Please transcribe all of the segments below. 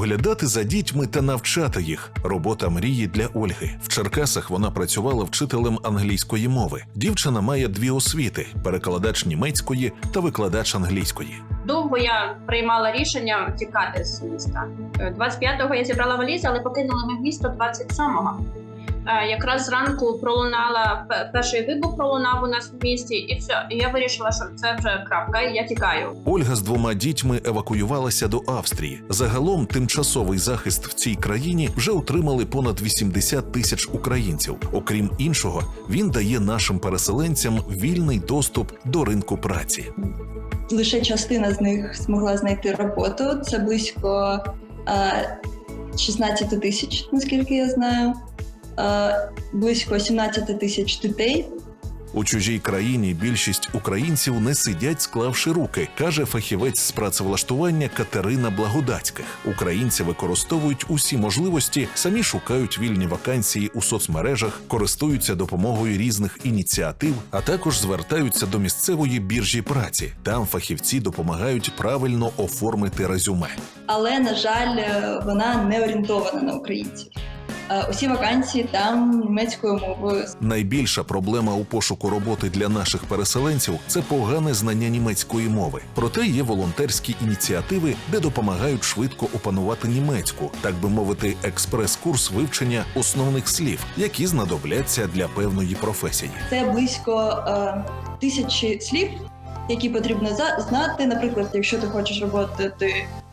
доглядати за дітьми та навчати їх. Робота мрії для Ольги. В Черкасах вона працювала вчителем англійської мови. Дівчина має дві освіти: перекладач німецької та викладач англійської. Довго я приймала рішення тікати з міста. Е, 25-го я зібрала валізи, але покинули ми місто 27-го. Е, Якраз зранку пролунала перший вибух пролунав у нас в місті, і все. І я вирішила, що це вже крапка, і я тікаю. Ольга з двома дітьми евакуювалася до Австрії. Загалом тимчасовий захист в цій країні вже отримали понад 80 тисяч українців. Окрім іншого, він дає нашим переселенцям вільний доступ до ринку праці. лише частина з них змогла знайти роботу. Це близько е, 16 тисяч, наскільки я знаю. Е, близько 17 тисяч дітей. У чужій країні більшість українців не сидять, склавши руки, каже фахівець з працевлаштування Катерина Благодацьких. Українці використовують усі можливості, самі шукають вільні вакансії у соцмережах, користуються допомогою різних ініціатив, а також звертаються до місцевої біржі праці. Там фахівці допомагають правильно оформити резюме. Але, на жаль, е, вона не орієнтована на українців. Е, усі вакансії там німецькою мовою. Найбільша проблема у пошуку роботи для наших переселенців це погане знання німецької мови. Проте є волонтерські ініціативи, де допомагають швидко опанувати німецьку, так би мовити, експрес-курс вивчення основних слів, які знадобляться для певної професії. Це близько е, тисячі слів, які потрібно знати. Наприклад, якщо ти хочеш роботи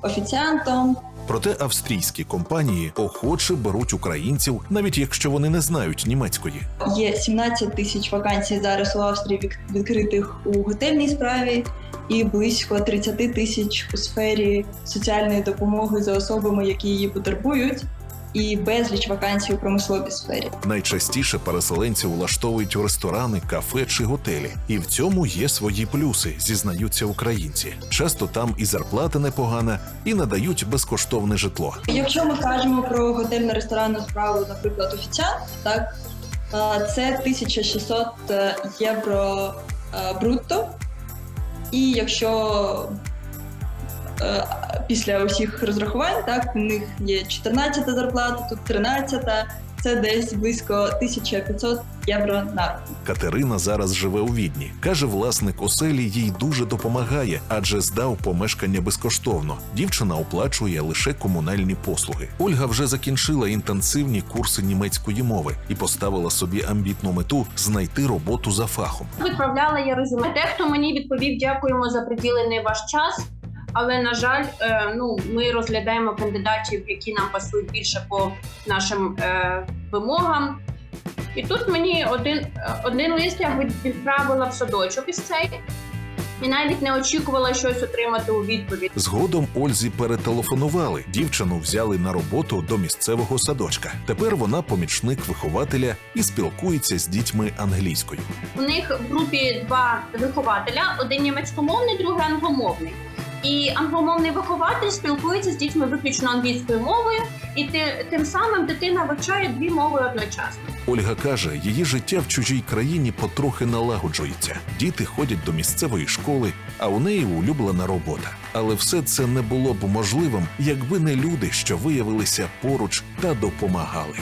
офіціантом, Проте австрійські компанії охоче беруть українців, навіть якщо вони не знають німецької. Є 17 тисяч вакансій зараз у Австрії відкритих у готельній справі і близько 30 тисяч у сфері соціальної допомоги за особами, які її потребують, і безліч вакансій у промисловій сфері. Найчастіше переселенці влаштовують у ресторани, кафе чи готелі, і в цьому є свої плюси, зізнаються українці. Часто там і зарплата непогана, і надають безкоштовне житло. Якщо ми кажемо про готельно-ресторанну справу, наприклад, офіціант, так е, це 1600 євро е, брутто. І якщо е, після усіх розрахувань, так в них є 14 зарплата, тут 13, це десь близько 1500 євро на руку. Катерина зараз живе у Відні. каже, власник оселі їй дуже допомагає, адже здав помешкання безкоштовно. Дівчина оплачує лише комунальні послуги. Ольга вже закінчила інтенсивні курси німецької мови і поставила собі амбітну мету знайти роботу за фахом. Відправляла я резюме. Дехто мені відповів: дякуємо за приділений ваш час. Але на жаль, е, ну ми розглядаємо кандидатів, які нам пасують більше по нашим е, вимогам. І тут мені один, е, один лист я відправила в садочок із цей, і навіть не очікувала щось отримати у відповідь. Згодом Ользі перетелефонували. Дівчину взяли на роботу до місцевого садочка. Тепер вона помічник вихователя і спілкується з дітьми англійською. У них в групі два вихователя: один німецькомовний, другий англомовний. І англомовний вихователь спілкується з дітьми виключно англійською мовою, і ти, тим самим дитина вивчає дві мови одночасно. Ольга каже, її життя в чужій країні потрохи налагоджується. Діти ходять до місцевої школи, а у неї улюблена робота. Але все це не було б можливим, якби не люди, що виявилися поруч та допомагали.